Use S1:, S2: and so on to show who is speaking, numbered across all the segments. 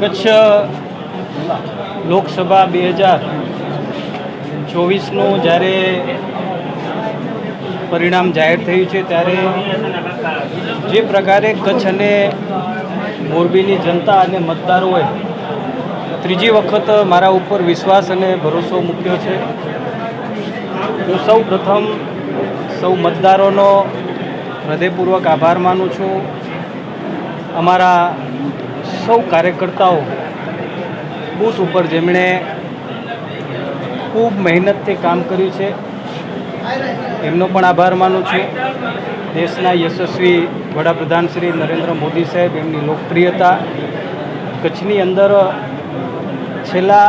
S1: કચ્છ લોકસભા બે હજાર ચોવીસનું જ્યારે પરિણામ જાહેર થયું છે, ત્યારે જે પ્રકારે કચ્છ અને મોરબીની જનતા અને મતદારોએ ત્રીજી વખત મારા ઉપર વિશ્વાસ અને ભરોસો મૂક્યો છે. હું સૌ પ્રથમ સૌ મતદારોનો હૃદયપૂર્વક આભાર માનું છું. અમારા સૌ કાર્યકર્તાઓ બૂથ ઉપર જેમણે ખૂબ મહેનતથી કામ કર્યું છે. એમનો પણ આભાર માનું છું. દેશના યશસ્વી વડાપ્રધાન શ્રી નરેન્દ્ર મોદી સાહેબ એમની લોકપ્રિયતા કચ્છની અંદર છેલ્લા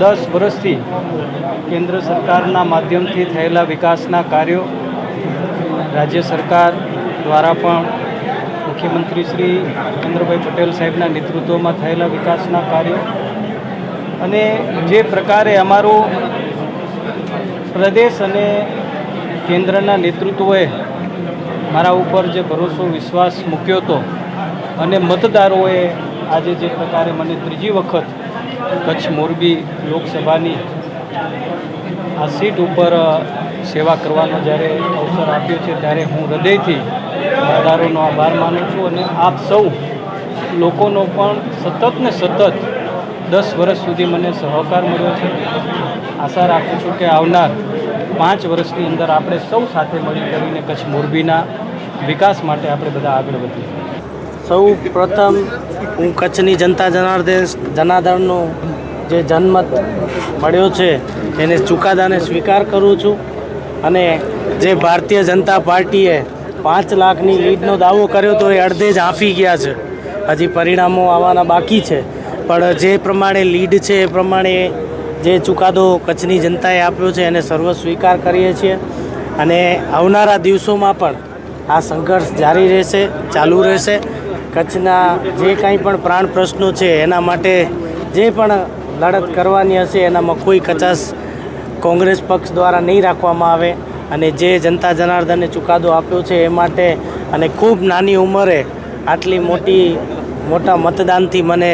S1: દસ વર્ષથી કેન્દ્ર સરકારના માધ્યમથી થયેલા વિકાસના કાર્યો રાજ્ય સરકાર દ્વારા પણ મુખ્યમંત્રી શ્રી ચંદ્રભાઈ પટેલ સાહેબના નેતૃત્વમાં થયેલા વિકાસના કાર્યો અને જે પ્રકારે અમારો પ્રદેશ અને કેન્દ્રના નેતૃત્વએ મારા ઉપર જે ભરોસો, વિશ્વાસ મૂક્યો હતો અને મતદારોએ આજે જે પ્રકારે મને ત્રીજી વખત કચ્છ મોરબી લોકસભાની આ સીટ ઉપર સેવા કરવાનો જ્યારે અવસર આપ્યો છે, ત્યારે હું હૃદયથી મતદારોનો આભાર માનું છું અને આપ સૌ લોકોનો પણ સતત ને સતત દસ વર્ષ સુધી મને સહકાર મળ્યો છે. આશા રાખું છું કે આવનાર પાંચ વર્ષની અંદર આપણે સૌ સાથે મળી કરીને કચ્છ મોરબીના વિકાસ માટે આપણે બધા આગળ વધીએ.
S2: સૌ પ્રથમ હું કચ્છની જનતા જનાર્દન જનાર્દનનો જે જનમત મળ્યો છે એને ચુકાદાને સ્વીકાર કરું છું અને જે ભારતીય જનતા પાર્ટીએ પાંચ લાખની લીડનો દાવો કર્યો તો એ અડધે જ આફી ગયા છે. હજી પરિણામો આવવાના બાકી છે. પણ જે પ્રમાણે લીડ છે, એ પ્રમાણે જે ચુકાદો કચ્છની જનતાએ આપ્યો છે, એને સર્વ સ્વીકાર કરીએ છીએ. અને આવનારા દિવસોમાં પણ આ સંઘર્ષ જારી રહેશે, ચાલુ રહેશે. કચ્છના જે કાંઈ પણ પ્રાણ પ્રશ્નો છે, એના માટે જે પણ લડત કરવાની હશે, એનામાં કોઈ કચાશ કોંગ્રેસ પક્ષ દ્વારા નહીં રાખવામાં આવે. અને જે જનતા જનાર્દને ચુકાદો આપ્યો છે એ માટે અને ખૂબ નાની ઉંમરે આટલી મોટી, મોટા મતદાનથી મને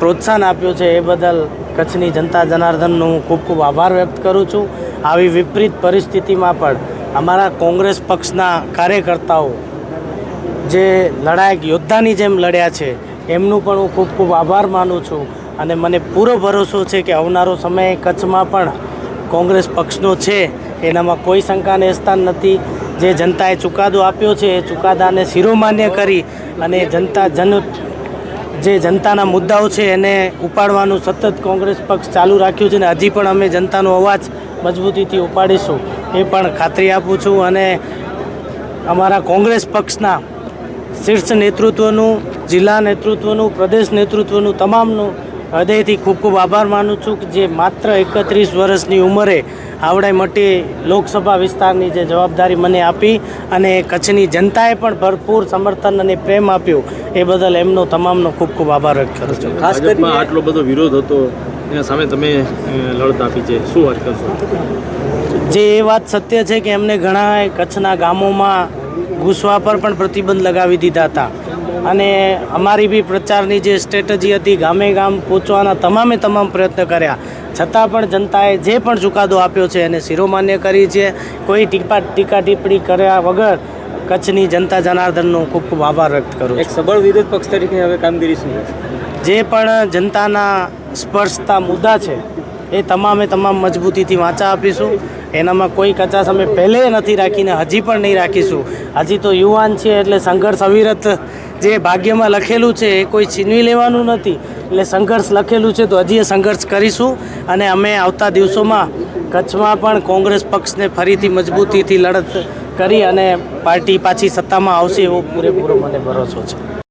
S2: પ્રોત્સાહન આપ્યું છે એ બદલ કચ્છની જનતા જનાર્દનનો હું ખૂબ ખૂબ આભાર વ્યક્ત કરું છું. આવી વિપરીત પરિસ્થિતિમાં પણ અમારા કોંગ્રેસ પક્ષના કાર્યકર્તાઓ જે લડાયક યોદ્ધાની જેમ લડ્યા છે, એમનું પણ હું ખૂબ ખૂબ આભાર માનું છું અને મને પૂરો ભરોસો છે કે આવનારો સમય કચ્છમાં પણ કોંગ્રેસ પક્ષનો છે. એનામાં કોઈ શંકાને સ્થાન નથી. જે જનતાએ ચુકાદો આપ્યો છે, એ ચુકાદાને શિરોમાન્ય કરી અને જનતા જન, જે જનતાના મુદ્દાઓ છે એને ઉપાડવાનું સતત કોંગ્રેસ પક્ષ ચાલુ રાખ્યું છે ને હજી પણ અમે જનતાનો અવાજ મજબૂતીથી ઉપાડીશું. એ પણ ખાતરી આપું છું અને અમારા કોંગ્રેસ પક્ષના શીર્ષ નેતૃત્વનું, જિલ્લા નેતૃત્વનું, પ્રદેશ નેતૃત્વનું, તમામનું હૃદયથી ખૂબ ખૂબ આભાર માનું છું કે જે માત્ર એકત્રીસ વર્ષની ઉંમરે આવડાઈ મોટી લોકસભા વિસ્તારની જે જવાબદારી મને આપી અને કચ્છની જનતાએ પણ ભરપૂર સમર્થન અને પ્રેમ આપ્યો એ બદલ એમનો તમામનો ખૂબ ખૂબ આભાર વ્યક્ત કરું છું.
S3: ખાસ કરીને આટલો બધો વિરોધ હતો એના સામે તમે લડત આપી છે. શું વાત કરશો?
S2: જે એ વાત સત્ય છે કે એમને ઘણા કચ્છના ગામોમાં ઘૂસવા પર પણ પ્રતિબંધ લગાવી દીધા હતા. અને અમારી બી પ્રચારની જે સ્ટ્રેટજી હતી ગામે ગામ પહોંચવાના તમામે તમામ પ્રયત્ન કર્યા. છતાં પણ જનતાએ જે પણ ચુકાદો આપ્યો છે એને શિરોમાન્ય કરી છે. કોઈ ટીપા ટીકા ટિપ્પણી કર્યા વગર કચ્છની જનતા જનાર્દનનો ખૂબ ખૂબ આભાર વ્યક્ત કરું
S3: એક સબળ વિરોધ પક્ષ તરીકે હવે કામગીરી શું
S2: જે પણ જનતાના સ્પર્શતા મુદ્દા છે એ તમામે તમામ મજબૂતીથી વાંચા આપીશું. એનામાં કોઈ કચાશ અમે પહેલે નથી રાખીને હજી પણ નહીં રાખીશું. હજી તો યુવાન છે એટલે સંઘર્ષ અવિરત જે ભાગ્યમાં લખેલું છે એ કોઈ છીનવી લેવાનું નથી. એટલે સંઘર્ષ લખેલું છે તો હજી એ સંઘર્ષ કરીશું અને અમે આવતા દિવસોમાં કચ્છમાં પણ કોંગ્રેસ પક્ષને ફરીથી મજબૂતીથી લડત કરી અને પાર્ટી પાછી સત્તામાં આવશે એવો પૂરેપૂરો મને ભરોસો છે.